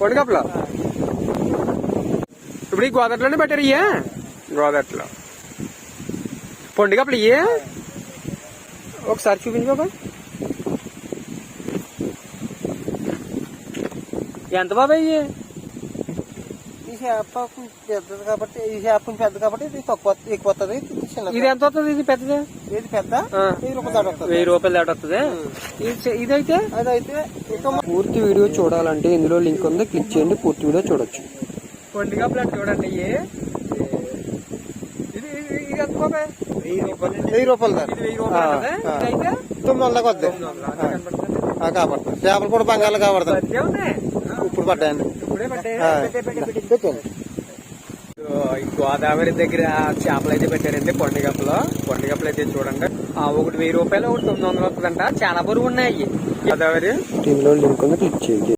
పొడిగప్పలో ఇప్పుడు ఈ గోదట్లోనే పెట్టారు ఇయ్యా? గోదట్లో పొండిగప్పలు ఇయ్యే? ఒకసారి చూపించు బాబా. ఎంత బాబాయ్ ఇయ్యి? ఈ చేప పెద్దది కాబట్టి ఈ చేప కొంచెం పెద్ద కాబట్టి ఇది తక్కువ ఎక్కువ వస్తుంది ఇది ఎంత వస్తుంది ఇది పెద్దది? ఇది పెద్ద. ఇది రూపాయలు దాటి వస్తుంది వెయ్యి రూపాయలు దాటి వస్తుంది ఇదైతే? అదైతే ఇక పూర్తి వీడియో చూడాలంటే ఇందులో లింక్ ఉంది క్లిక్ చేయండి పూర్తి వీడియో చూడొచ్చు. పొండిగా ప్లాట్ చూడండి. ఇది ఇది- ఎంత వెయ్యి రూపాయలు. వెయ్యి రూపాయలు దాటి వెయ్యి. ఇదైతే? తొమ్మిది వందలకు వద్దు. కనపడుతుంది. చేపలు కూడా పద్దే ఉన్నాయి. ఇప్పుడు పడ్డాయండి. పెట్టండి ఈ గోదావరి దగ్గర చేపలు అయితే పెట్టారండి పొండిగప్పలో పొండిగప్పలు అయితే చూడండి. ఆ ఒకటి వెయ్యి రూపాయలు ఒకటి తొమ్మిది వందలు వస్తుందంట. చాలా బరువు ఉన్నాయి. గోదావరి ఇందులో లింక్ ఉంది క్లిక్ చేయండి